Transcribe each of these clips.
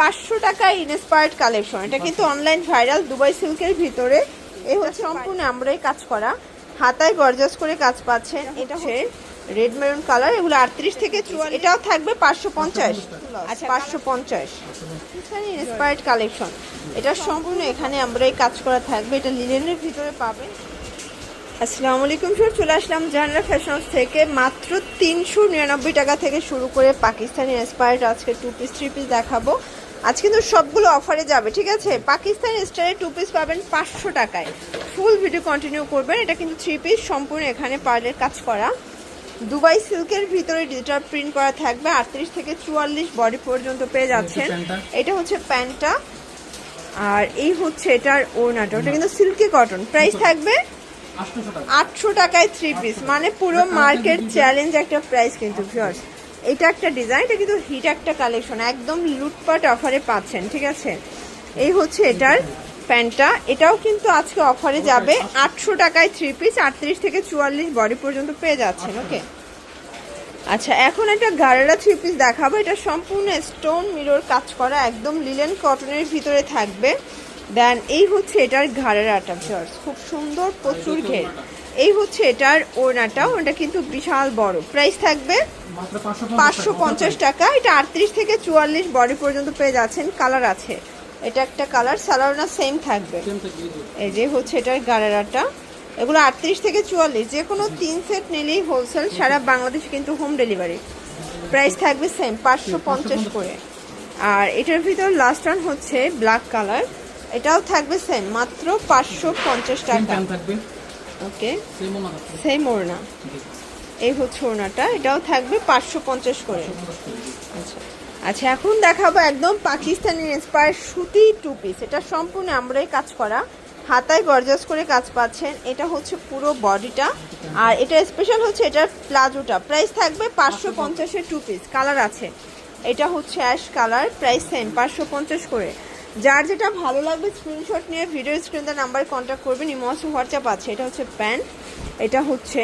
পাঁচশো টাকায় inspired collection এটা কিন্তু অনলাইন ভাইরাল দুবাই সিল্কের ভিতরে। এ হচ্ছে সম্পূর্ণ আমরাই কাজ করা। হাতায় গর্জাস করে কাজ পাচ্ছেন। এটা হচ্ছে রেড মেরুন কালার এগুলো আটত্রিশ থেকে চুয়াল্লিশ এটাও থাকবে পাঁচশো পঞ্চাশ। আচ্ছা পাঁচশো পঞ্চাশ। ইনস্পায়ার্ড কালেকশন এটা সম্পূর্ণ এখানে আমরাই কাজ করা থাকবে। এটা লিলেনের ভিতরে পাবেন। আসসালামু আলাইকুম স্যার চলে আসলাম জানরা ফ্যাশনস থেকে। মাত্র তিনশো নিরানব্বই টাকা থেকে শুরু করে পাকিস্তানি ইন্সপায়ার্ড আজকে টু পিস থ্রি পিস দেখাবো। আজ কিন্তু সবগুলো অফারে যাবে ঠিক আছে? পাকিস্তান স্টাইলে টু পিস পাবেন পাঁচশো টাকায়। ফুল ভিডিও কন্টিনিউ করবেন এটা কিন্তু থ্রি পিস সম্পূর্ণ এখানে পার্লের কাজ করা। দুবাই সিল্কের ভিতরে ডিজিটাল প্রিন্ট করা থাকবে আটত্রিশ থেকে চুয়াল্লিশ বডি পর্যন্ত পেয়ে যাচ্ছেন। এটা হচ্ছে প্যান্টটা। আর এই হচ্ছে এটার ওড়নাটা ওটা কিন্তু সিল্কি কটন প্রাইস থাকবে আটশো টাকায় থ্রি পিস মানে পুরো মার্কেট চ্যালেঞ্জ একটা প্রাইস কিন্তু ভিউয়ার্স এটা একটা ডিজাইন এটা কিন্তু হিট একটা কালেকশন একদম লুটপাট অফারে পাচ্ছেন ঠিক আছে? এই হচ্ছে এটার প্যান্টটা এটাও কিন্তু আজকে অফারে যাবে। আটশো টাকায় থ্রি পিস আটত্রিশ থেকে চুয়াল্লিশ বডি পর্যন্ত পেয়ে যাচ্ছেন ওকে আচ্ছা এখন একটা গাড়েরা থ্রি পিস দেখাবো। এটা সম্পূর্ণ স্টোন মিরর কাজ করা একদম লিলেন কটনের ভিতরে থাকবে। দেন এই হচ্ছে এটার ঘাড়েরাটা ভিউয়ার্স খুব সুন্দর প্রচুর ঘের। এই হচ্ছে এটার ওড়নাটা ওটা কিন্তু বিশাল বড়। প্রাইস থাকবে পাঁচশো পঞ্চাশ টাকা। এটা আটত্রিশ থেকে চুয়াল্লিশ বডি পর্যন্ত পেয়ে যাচ্ছেন। কালার আছে। এটা একটা কালার সালোয়ারনা সেম থাকবে। এই যে। হচ্ছে এটার গাড়েরাটা এগুলো আটত্রিশ থেকে চুয়াল্লিশ যে কোনো তিন সেট নিলেই হোলসেল সারা বাংলাদেশ কিন্তু হোম ডেলিভারি প্রাইস থাকবে সেম পাঁচশো পঞ্চাশ করে। আর এটার ভিতর লাস্ট রান হচ্ছে ব্ল্যাক কালার এটাও থাকবে সেম মাত্র পাঁচশো পঞ্চাশ টাকা। ওকে? সেম ওড়না এই হচ্ছে ওড়নাটা। এটাও থাকবে পাঁচশো পঞ্চাশ করে। আচ্ছা। আচ্ছা এখন দেখাবো একদম পাকিস্তানি ইন্সপায়ার সুতি টু পিস এটা সম্পূর্ণ আমরাই কাজ করা। হাতায় গর্জাস করে কাজ পাচ্ছেন। এটা হচ্ছে পুরো বডিটা আর এটা স্পেশাল হচ্ছে এটার প্লাজোটা। প্রাইস থাকবে পাঁচশো পঞ্চাশের টু পিস কালার আছে। এটা হচ্ছে অ্যাশ কালার প্রাইস সেম পাঁচশো পঞ্চাশ করে। যার যেটা ভালো লাগবে স্ক্রিনশট নিয়ে ভিডিও স্ক্রিনে নাম্বার কন্ট্যাক্ট করবেন ইমোস হোয়াটসঅ্যাপ আছে। এটা হচ্ছে প্যান্ট এটা হচ্ছে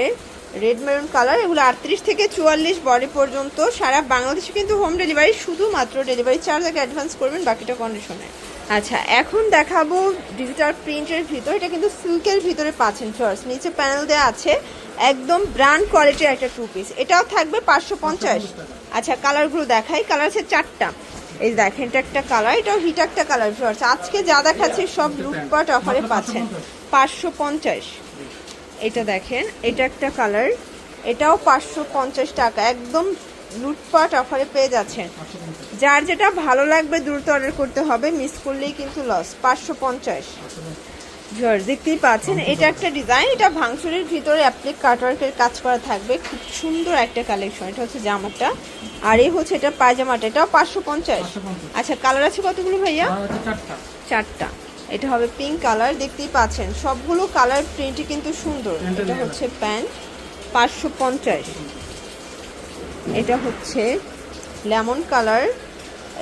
রেড মেরুন কালার এগুলো আটত্রিশ থেকে চুয়াল্লিশ বডি পর্যন্ত। সারা বাংলাদেশে কিন্তু হোম ডেলিভারি শুধুমাত্র ডেলিভারি চার্জ আগে অ্যাডভান্স করবেন বাকিটা কন্ডিশনে আচ্ছা এখন দেখাবো ডিজিটাল প্রিন্টের ভিতর। এটা কিন্তু সিল্কের ভিতরে পাচ্ছেন ফার্স্ট নিচে প্যানেল দেওয়া আছে একদম ব্র্যান্ড কোয়ালিটির একটা টু পিস এটাও থাকবে পাঁচশো পঞ্চাশ। আচ্ছা কালারগুলো দেখাই। কালার আছে চারটা। এই দেখেন, এটা একটা কালার এটাও হিট একটা কালার ফ্লোর আজকে যা দেখাচ্ছে সব লুটপাট অফারে পাচ্ছেন। পাঁচশো পঞ্চাশ। এটা দেখেন, এটা একটা কালার এটাও পাঁচশো পঞ্চাশ টাকা। একদম লুটপাট অফারে পেয়ে যাচ্ছেন। যার যেটা ভালো লাগবে দ্রুত অর্ডার করতে হবে মিস করলেই কিন্তু লস পাঁচশো পঞ্চাশ। দেখতেই পাচ্ছেন এটা একটা ডিজাইন এটা ভাঙচুরের ভিতরে অ্যাপ্লিক কাটওয়ার্কের কাজ করা থাকবে। খুব সুন্দর একটা কালেকশন এটা হচ্ছে জামাটা। আর এই হচ্ছে এটা পায়জামাটা এটাও পাঁচশো পঞ্চাশ। আচ্ছা কালার আছে কতগুলো ভাইয়া? চারটা। এটা হবে পিঙ্ক কালার দেখতেই পাচ্ছেন। সবগুলো কালার প্রিন্টই কিন্তু সুন্দর। এটা হচ্ছে প্যান্ট পাঁচশো পঞ্চাশ। এটা হচ্ছে লেমন কালার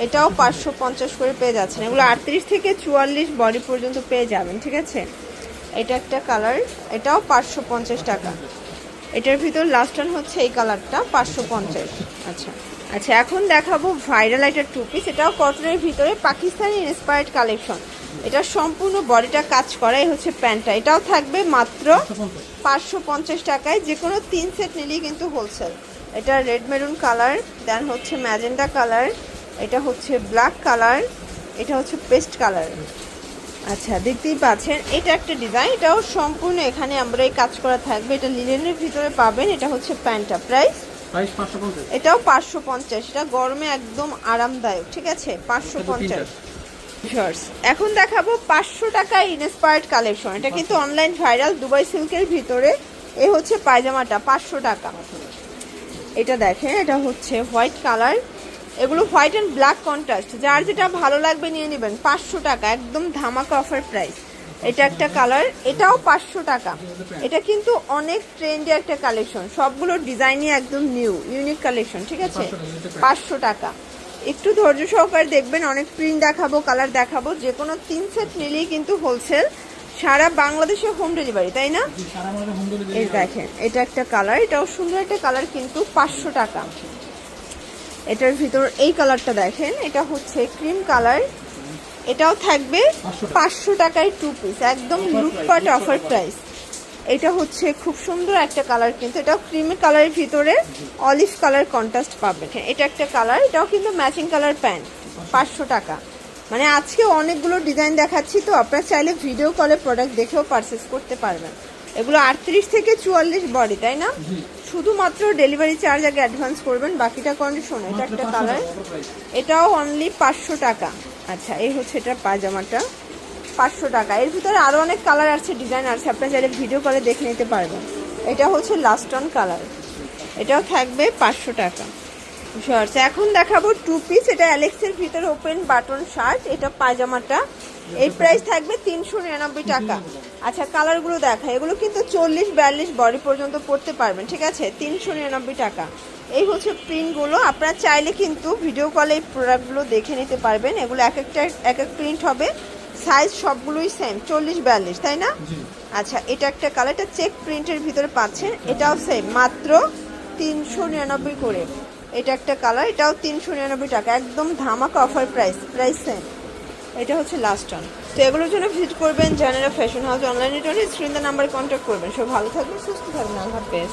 এটাও পাঁচশো পঞ্চাশ করে পেয়ে যাচ্ছেন। এগুলো আটত্রিশ থেকে চুয়াল্লিশ বডি পর্যন্ত পেয়ে যাবেন, ঠিক আছে? এটা একটা কালার এটাও পাঁচশো পঞ্চাশ টাকা। এটার ভিতর লাস্ট ওয়ান হচ্ছে এই কালারটা পাঁচশো পঞ্চাশ। আচ্ছা আচ্ছা এখন দেখাবো ভাইরাল একটা টু পিস এটাও কটনের ভিতরে পাকিস্তানি ইন্সপায়ার্ড কালেকশন এটা সম্পূর্ণ বডিটা কাজ করাই হচ্ছে প্যান্টটা। এটাও থাকবে মাত্র পাঁচশো পঞ্চাশ টাকায় যে কোনো তিন সেট নিলেই কিন্তু হোলসেল এটা রেড মেরুন কালার দেন হচ্ছে ম্যাজেন্ডা কালার এটা হচ্ছে ব্ল্যাক কালার এটা হচ্ছে পেস্ট কালার আচ্ছা দেখতেই পাচ্ছেন এটা একটা ডিজাইন এটাও সম্পূর্ণ এখানে আমরা এই কাজ করা থাকবে। এটা লিলেনের ভিতরে পাবেন এটা হচ্ছে প্যান্টটা প্রাইস এটাও পাঁচশো পঞ্চাশ এটা গরমে একদম আরামদায়ক ঠিক আছে? পাঁচশো পঞ্চাশ. এখন দেখাবো পাঁচশো টাকায় ইনস্পায়ার্ড কালেকশন এটা কিন্তু অনলাইন ভাইরাল দুবাই সিল্কের ভিতরে এ হচ্ছে পায়জামাটা পাঁচশো টাকা। এটা দেখেন এটা হচ্ছে হোয়াইট কালার এগুলো হোয়াইট অ্যান্ড ব্ল্যাক কন্ট্রাস্ট। যার যেটা ভালো লাগবে নিয়ে নেবেন পাঁচশো টাকা একদম ধামাকা অফার প্রাইস এটা একটা কালার এটাও পাঁচশো টাকা। এটা কিন্তু অনেক ট্রেন্ডি একটা কালেকশন সবগুলো ডিজাইনই একদম নিউ ইউনিক কালেকশন ঠিক আছে? পাঁচশো টাকা। একটু ধৈর্য সহকারে দেখবেন অনেক প্রিন্ট দেখাবো কালার দেখাবো। যে কোনো তিন সেট নিলেই কিন্তু হোলসেল সারা বাংলাদেশে হোম ডেলিভারি তাই না? এই দেখেন এটা একটা কালার এটাও সুন্দর একটা কালার কিন্তু পাঁচশো টাকা। এটার ভিতর এই কালারটা দেখেন এটা হচ্ছে ক্রিম কালার এটাও থাকবে পাঁচশো টাকায় টু পিস একদম লুটপাট অফার প্রাইস এটা হচ্ছে খুব সুন্দর একটা কালার কিন্তু এটাও ক্রিম কালারের ভিতরে অলিভ কালার কন্ট্রাস্ট পাবেন। হ্যাঁ, এটা একটা কালার এটাও কিন্তু ম্যাচিং কালার প্যান্ট পাঁচশো টাকা। মানে আজকে অনেকগুলো ডিজাইন দেখাচ্ছি তো আপনারা চাইলে ভিডিও কলে প্রোডাক্ট দেখেও পারচেস করতে পারবেন। এগুলো আটত্রিশ থেকে চুয়াল্লিশ বডি তাই না? শুধুমাত্র ডেলিভারি চার্জ আগে অ্যাডভান্স করবেন বাকিটা কন্ডিশন এটা একটা কালার। এটাও অনলি পাঁচশো টাকা। আচ্ছা এই হচ্ছে এটা পায়জামাটা। পাঁচশো টাকা। এর ভিতরে আরও অনেক কালার আছে ডিজাইন আছে আপনার চাইলে ভিডিও কলে দেখে নিতে পারবেন। এটা হচ্ছে লাস্ট অন কালার এটাও থাকবে পাঁচশো টাকা। শর্টস এখন দেখাবো টু পিস এটা অ্যালেক্সের ভিতরে ওপেন বাটন শার্ট এটা পায়জামাটা। এই প্রাইস থাকবে তিনশো নিরানব্বই টাকা। আচ্ছা কালারগুলো দেখা। এগুলো কিন্তু চল্লিশ বিয়াল্লিশ বডি পর্যন্ত পড়তে পারবেন ঠিক আছে? তিনশো নিরানব্বই টাকা। এই হচ্ছে প্রিন্টগুলো। আপনারা চাইলে কিন্তু ভিডিও কলে এই প্রোডাক্টগুলো দেখে নিতে পারবেন। এগুলো এক একটা এক এক প্রিন্ট হবে। সাইজ সবগুলোই সেম চল্লিশ বিয়াল্লিশ তাই না? আচ্ছা এটা একটা কালার। এটা চেক প্রিন্টের ভিতরে পাচ্ছেন। এটাও সেম মাত্র তিনশো নিরানব্বই করে। এটা একটা কালার এটাও তিনশো নিরানব্বই টাকা। একদম ধামাকা অফার প্রাইস প্রাইস সেম এটা হচ্ছে লাস্ট অন তো এগুলোর জন্য ভিজিট করবেন, জানেরা ফ্যাশন হাউস অনলাইনে জন্য স্ক্রিন নাম্বারে কন্ট্যাক্ট করবেন। সব ভালো থাকবেন, সুস্থ থাকবেন, আল্লাহ হাফেজ।